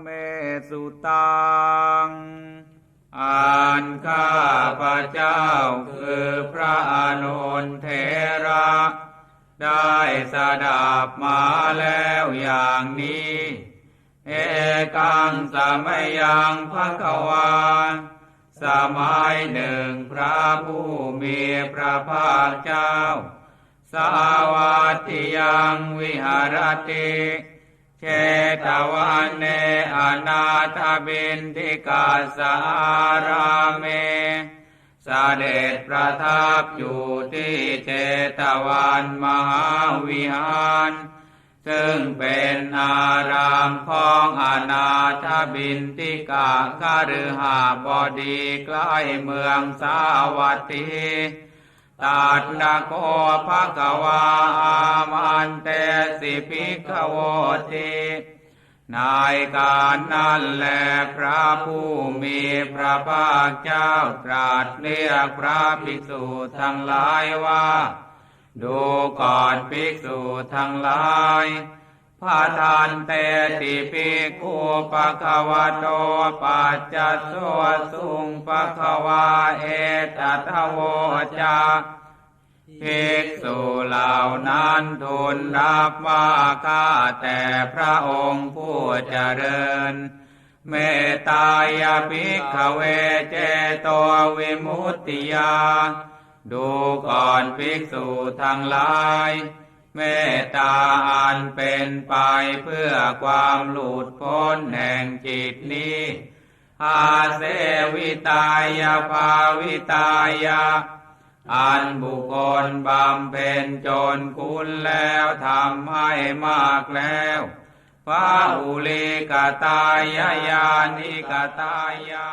เมสุตังอันข้าพระเจ้าคือพระอานนเทระ ได้สดับมาแล้วอย่างนี้ เอกังสมัยยังพระกวาสมัยหนึ่งพระผู้มีพระภาคเจ้า สาวัติยังวิหารติ เชตวันเนอนาถบินทิกาสาราเมเสด็จประทับอยู่ที่เจตวันมหาวิหาร ซึ่งเป็นอารามของอนาถบินทิกาคาฤหาบดีใกล้เมืองสาวัตถี ตัดนาโคภะกวาอามันเตสิภิกขโวตินายการนั้นแลพระผู้มีพระภาคเจ้าตรัสเรียกพระภิกษุทั้งหลายว่า ดูก่อนภิกษุทั้งหลาย พระทานเตติภิกขุปะคะวะโตปัจจสสวสุงปะคะวาเอตัทโวจาภิกษุเหล่านั้นทูลรับว่าข้าแต่พระองค์ผู้เจริญ เมตตายาภิกขเวเจโตวิมุตติยา ดูก่อนภิกษุทั้งหลาย เมตตาอันเป็นไปเพื่อความหลุดพ้นแห่งจิตนี้ อาเสวิตายาภาวิตายาอันบุคคลบำเพ็ญจนคุณแล้วทำให้มากแล้วพระอุลิกตายายานิกตายา